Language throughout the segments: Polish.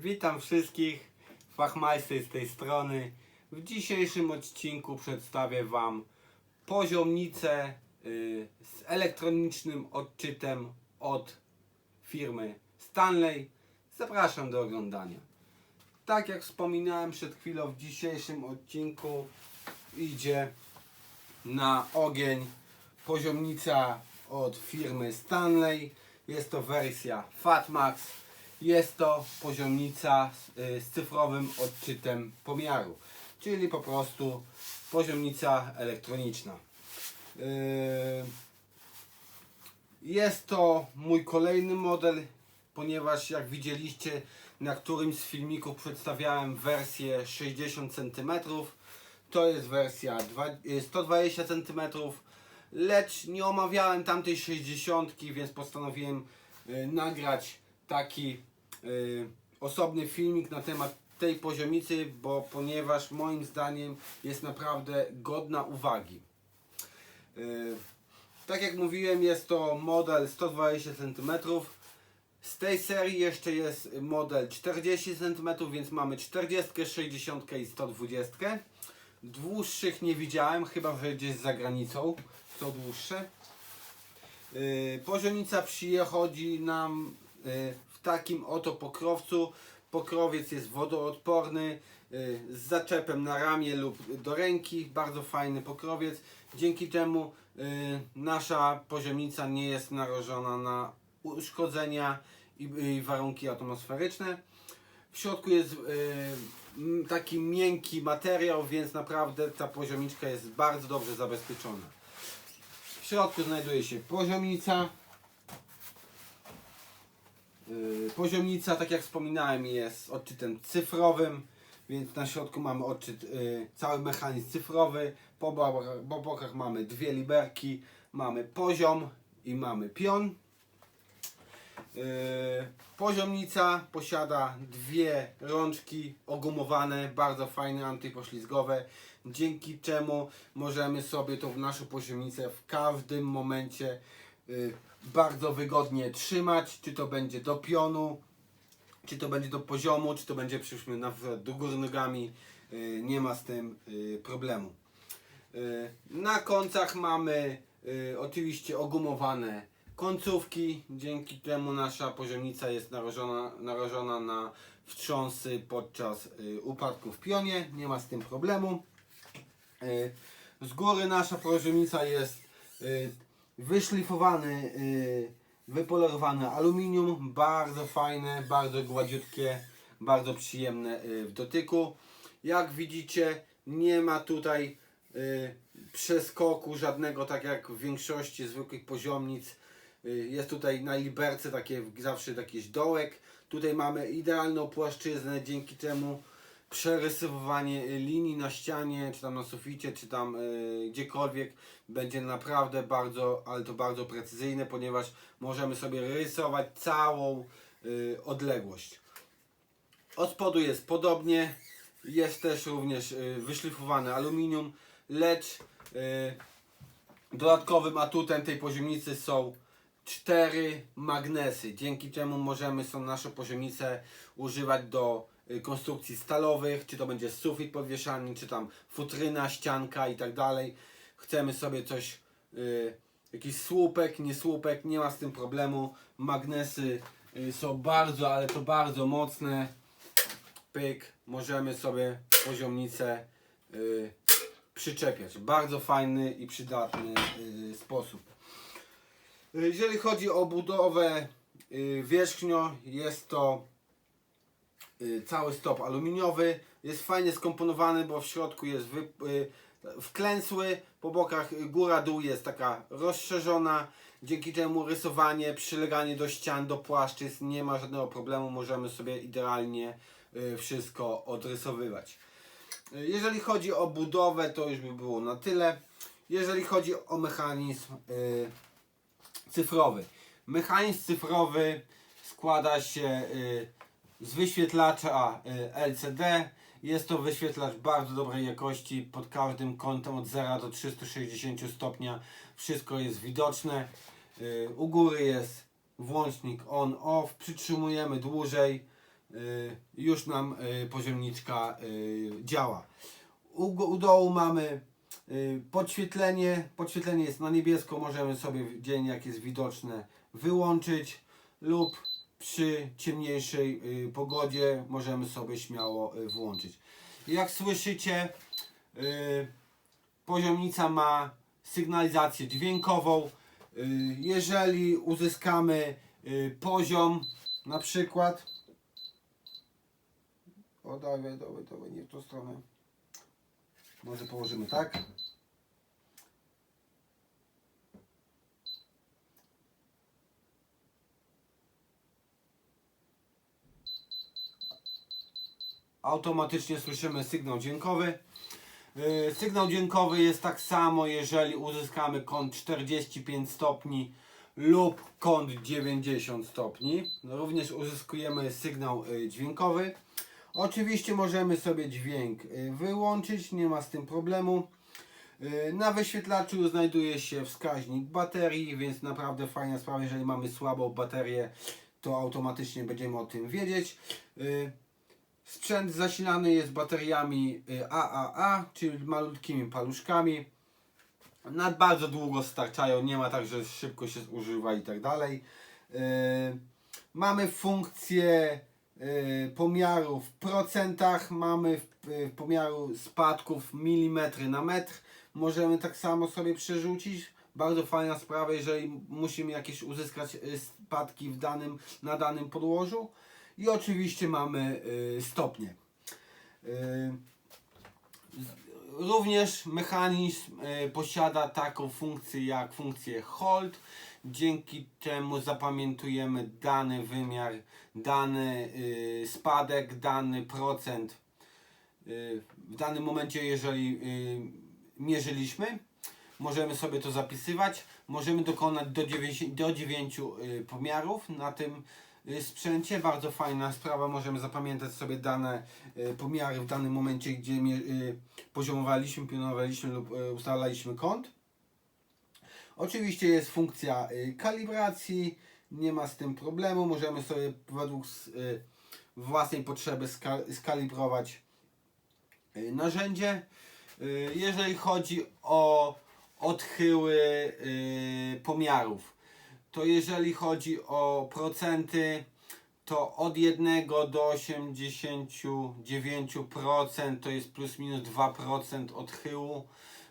Witam wszystkich, Fachmeister z tej strony. W dzisiejszym odcinku przedstawię Wam poziomnicę y, z elektronicznym odczytem od firmy Stanley. Zapraszam do oglądania. Tak jak wspominałem przed chwilą, w dzisiejszym odcinku idzie na ogień poziomnica od firmy Stanley. Jest to wersja Fatmax. Jest to poziomnica z, y, z cyfrowym odczytem pomiaru, czyli po prostu poziomnica elektroniczna. Yy, Jest to mój kolejny model, ponieważ jak widzieliście na którymś z filmików przedstawiałem wersję 60 cm. To jest wersja dwa- y, 120 cm, lecz nie omawiałem tamtej 60, więc postanowiłem y, nagrać taki y, osobny filmik na temat tej poziomicy, bo ponieważ moim zdaniem jest naprawdę godna uwagi. Y, tak jak mówiłem, jest to model 120 cm. Z tej serii jeszcze jest model 40 cm, więc mamy 40, 60 i 120. Dłuższych nie widziałem, chyba że gdzieś za granicą są dłuższe. Yy, Poziomica przychodzi nam w takim oto pokrowcu. Pokrowiec jest wodoodporny yy, z zaczepem na ramię lub do ręki. Bardzo fajny pokrowiec. Dzięki czemu yy, nasza poziomica nie jest narażona na uszkodzenia i, warunki atmosferyczne. W środku jest m, taki miękki materiał, więc naprawdę ta poziomiczka jest bardzo dobrze zabezpieczona. W środku znajduje się poziomnica. Yy, Poziomnica, tak jak wspominałem, jest odczytem cyfrowym, więc na środku mamy odczyt, yy, cały mechanizm cyfrowy. Po bokach, po bokach mamy dwie liberki, mamy poziom i mamy pion. Yy, Poziomnica posiada dwie rączki ogumowane, bardzo fajne, antypoślizgowe, dzięki czemu możemy sobie tą naszą poziomnicę w każdym momencie bardzo wygodnie trzymać, czy to będzie do pionu, czy to będzie do poziomu, czy to będzie przyszły na do góry nogami, yy, nie ma z tym yy, problemu. Na końcach mamy oczywiście ogumowane końcówki, dzięki czemu nasza poziomnica jest narażona, narażona na wstrząsy podczas upadku w pionie, nie ma z tym problemu. Z góry nasza poziomica jest wyszlifowany, yy, wypolerowany aluminium, bardzo fajne, bardzo gładziutkie, bardzo przyjemne yy, w dotyku. Jak widzicie, nie ma tutaj y, przeskoku żadnego, tak jak w większości zwykłych poziomnic. Y, jest tutaj na liberce takie zawsze jakiś dołek. Tutaj mamy idealną płaszczyznę, dzięki czemu przerysowywanie y, linii na ścianie, czy tam na suficie, czy tam y, gdziekolwiek będzie naprawdę bardzo, ale to bardzo precyzyjne, ponieważ możemy sobie rysować całą y, odległość. Od spodu jest podobnie. Jest też również y, wyszlifowane aluminium, lecz y, dodatkowym atutem tej poziomnicy są cztery magnesy, dzięki czemu możemy są nasze poziomnice używać do konstrukcji stalowych, czy to będzie sufit podwieszany, czy tam futryna, ścianka i tak dalej. Chcemy sobie coś, y, jakiś słupek, nie słupek, nie ma z tym problemu. Magnesy y, są bardzo, ale to bardzo mocne pyk, możemy sobie poziomnicę y, przyczepiać. Bardzo fajny i przydatny y, sposób. Y, Jeżeli chodzi o budowę y, wierzchnio, jest to y, cały stop aluminiowy. Jest fajnie skomponowany, bo w środku jest wy, y, wklęsły, po bokach y, góra dół jest taka rozszerzona, dzięki czemu rysowanie, przyleganie do ścian, do płaszczyzn nie ma żadnego problemu, możemy sobie idealnie y, wszystko odrysowywać. Y, Jeżeli chodzi o budowę, to już by było na tyle. Jeżeli chodzi o mechanizm y, cyfrowy. Mechanizm cyfrowy składa się y, z wyświetlacza y, LCD. Jest to wyświetlacz bardzo dobrej jakości, pod każdym kątem od 0 do 360 stopnia wszystko jest widoczne. Y, U góry jest włącznik on-off, przytrzymujemy dłużej, y, już nam poziomniczka działa. U, dołu mamy podświetlenie. Podświetlenie jest na niebiesko, możemy sobie dzień jak jest widoczne wyłączyć lub przy ciemniejszej y, pogodzie możemy sobie śmiało y, włączyć. Jak słyszycie, y, poziomnica ma sygnalizację dźwiękową. Jeżeli uzyskamy poziom, na przykład. O, dawaj, dawaj, dawaj, nie w tą stronę. Może położymy tak. Automatycznie słyszymy sygnał dźwiękowy. Yy, Sygnał dźwiękowy jest tak samo, jeżeli uzyskamy kąt 45 stopni lub kąt 90 stopni. Również uzyskujemy sygnał y, dźwiękowy. Oczywiście możemy sobie dźwięk y, wyłączyć, nie ma z tym problemu. Y, Na wyświetlaczu znajduje się wskaźnik baterii, więc naprawdę fajna sprawa, jeżeli mamy słabą baterię, to automatycznie będziemy o tym wiedzieć. Y, Sprzęt zasilany jest bateriami y, AAA, czyli malutkimi paluszkami. Na bardzo długo starczają, nie ma tak, że szybko się zużywa i tak dalej. Y, Mamy funkcję y, pomiaru w procentach, mamy y, pomiaru spadków milimetry na metr. Możemy tak samo sobie przerzucić. Bardzo fajna sprawa, jeżeli musimy jakieś uzyskać y, spadki w danym, na danym podłożu. I oczywiście mamy y, stopnie. Y, Również mechanizm y, posiada taką funkcję jak funkcję hold, dzięki czemu zapamiętujemy dany wymiar, dany spadek, dany procent w danym momencie, jeżeli mierzyliśmy. Możemy sobie to zapisywać. Możemy dokonać do 9, do 9 y, pomiarów na tym sprzęcie. Bardzo fajna sprawa. Możemy zapamiętać sobie dane y, pomiary w danym momencie, gdzie y, poziomowaliśmy, pilnowaliśmy lub y, ustalaliśmy kąt. Oczywiście jest funkcja y, kalibracji. Nie ma z tym problemu. Możemy sobie według y, własnej potrzeby ska- skalibrować y, narzędzie. Y, Jeżeli chodzi o odchyły y, pomiarów, to jeżeli chodzi o procenty, to od 1 do 89% to jest plus minus 2% odchyłu,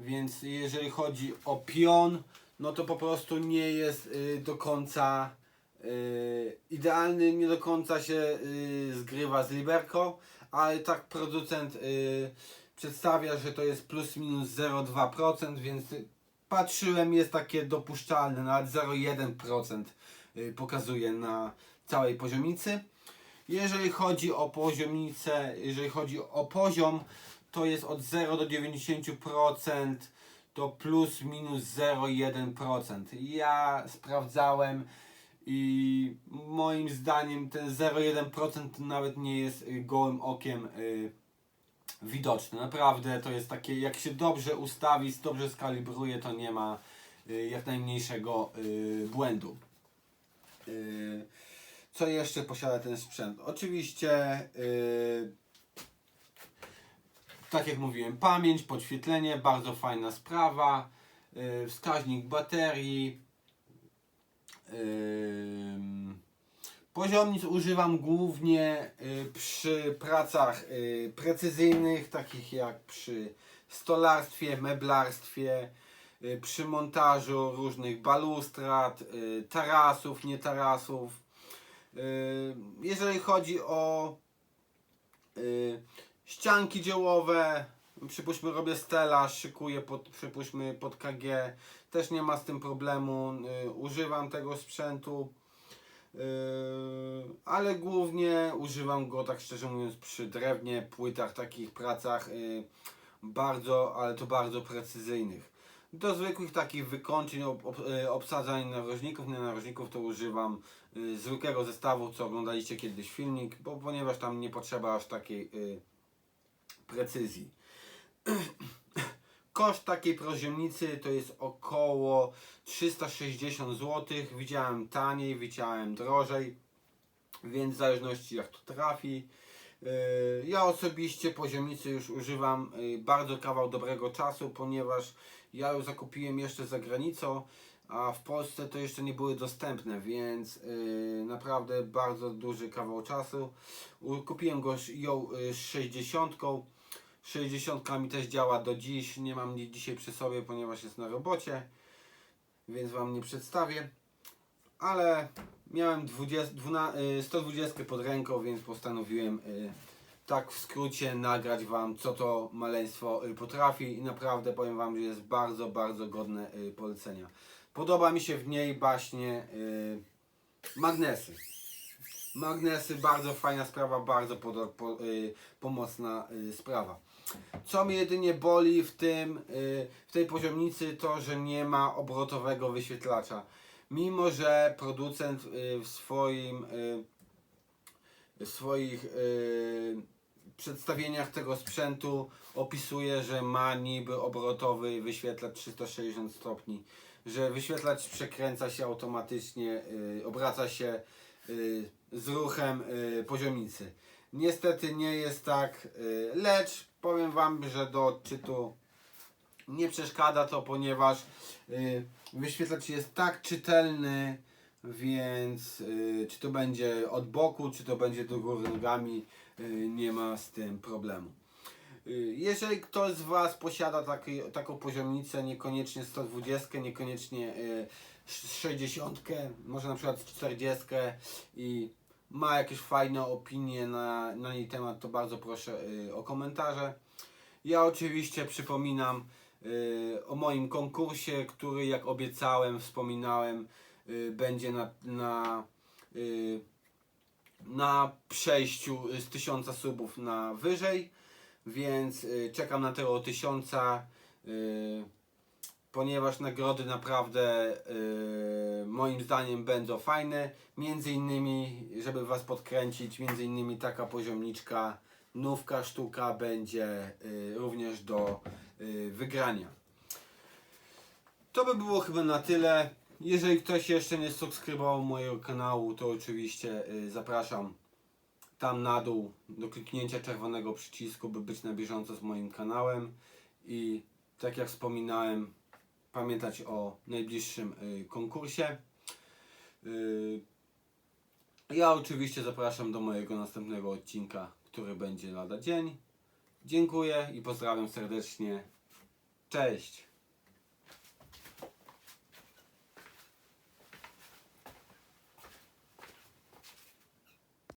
więc jeżeli chodzi o pion, no to po prostu nie jest y, do końca y, idealny, nie do końca się y, zgrywa z liberką, ale tak producent przedstawia, że to jest plus minus 0,2%, więc patrzyłem, jest takie dopuszczalne, nawet 0,1% y, pokazuje na całej poziomicy. Jeżeli chodzi o poziomicę, jeżeli chodzi o poziom, to jest od 0 do 90% to plus minus 0,1%. Ja sprawdzałem i moim zdaniem ten 0,1% nawet nie jest gołym okiem y, widoczne. Naprawdę to jest takie, jak się dobrze ustawi, dobrze skalibruje, to nie ma y, jak najmniejszego y, błędu. Y, Co jeszcze posiada ten sprzęt? Oczywiście, tak jak mówiłem, pamięć, podświetlenie, bardzo fajna sprawa, wskaźnik baterii. Poziomnic używam głównie y, przy pracach y, precyzyjnych, takich jak przy stolarstwie, meblarstwie, y, przy montażu różnych balustrad, tarasów, nie tarasów. Jeżeli chodzi o ścianki dziełowe, przypuśćmy robię stelaż, szykuję pod, przypuśćmy pod KG, też nie ma z tym problemu, używam tego sprzętu. Yy, ale głównie używam go, tak szczerze mówiąc, przy drewnie, płytach, takich pracach yy, bardzo, ale to bardzo precyzyjnych. Do zwykłych takich wykończeń, ob, ob, yy, obsadzań narożników, nie narożników, to używam zwykłego zestawu, co oglądaliście kiedyś filmik, bo ponieważ tam nie potrzeba aż takiej precyzji. Koszt takiej poziomnicy to jest około 360 zł. Widziałem taniej, widziałem drożej. więc w zależności jak to trafi. Yy, Ja osobiście poziomnicy już używam yy, bardzo kawał dobrego czasu, ponieważ ja ją zakupiłem jeszcze za granicą, a w Polsce to jeszcze nie były dostępne, więc yy, naprawdę bardzo duży kawał czasu. Kupiłem go ją z 60. 60 mi też działa do dziś, nie mam jej dzisiaj przy sobie, ponieważ jest na robocie, więc Wam nie przedstawię. Ale miałem 20, dwuna, y, 120 pod ręką, więc postanowiłem y, tak w skrócie nagrać Wam, co to maleństwo y, potrafi i naprawdę powiem Wam, że jest bardzo, bardzo godne y, polecenia. Podoba mi się w niej właśnie y, magnesy. Magnesy, bardzo fajna sprawa, bardzo pomocna sprawa. Co mnie jedynie boli w tym, y, w tej poziomnicy to, że nie ma obrotowego wyświetlacza. Mimo, że producent y, w swoim y, w swoich przedstawieniach tego sprzętu opisuje, że ma niby obrotowy wyświetlacz 360 stopni, że wyświetlacz przekręca się automatycznie, obraca się z ruchem poziomnicy. Niestety nie jest tak, lecz powiem Wam, że do odczytu nie przeszkadza to, ponieważ y, wyświetlacz jest tak czytelny, więc y, czy to będzie od boku, czy to będzie do góry nogami, y, nie ma z tym problemu. Jeżeli ktoś z Was posiada taki, taką poziomnicę, niekoniecznie 120, niekoniecznie y, 60, może na przykład 40 i ma jakieś fajne opinie na, na jej temat, to bardzo proszę y, o komentarze. Ja oczywiście przypominam y, o moim konkursie, który jak obiecałem, wspominałem, y, będzie na, na, na przejściu z 1000 subów na wyżej, więc czekam na tego 1000, y, ponieważ nagrody naprawdę y, moim zdaniem będą fajne. Między innymi, żeby Was podkręcić, między innymi taka poziomniczka, nówka sztuka będzie y, również do y, wygrania. To by było chyba na tyle. Jeżeli ktoś jeszcze nie subskrybował mojego kanału, to oczywiście y, zapraszam tam na dół do kliknięcia czerwonego przycisku, by być na bieżąco z moim kanałem. I tak jak wspominałem, pamiętać o najbliższym y, konkursie. Y, ja oczywiście zapraszam do mojego następnego odcinka, który będzie lada dzień. Dziękuję i pozdrawiam serdecznie. Cześć!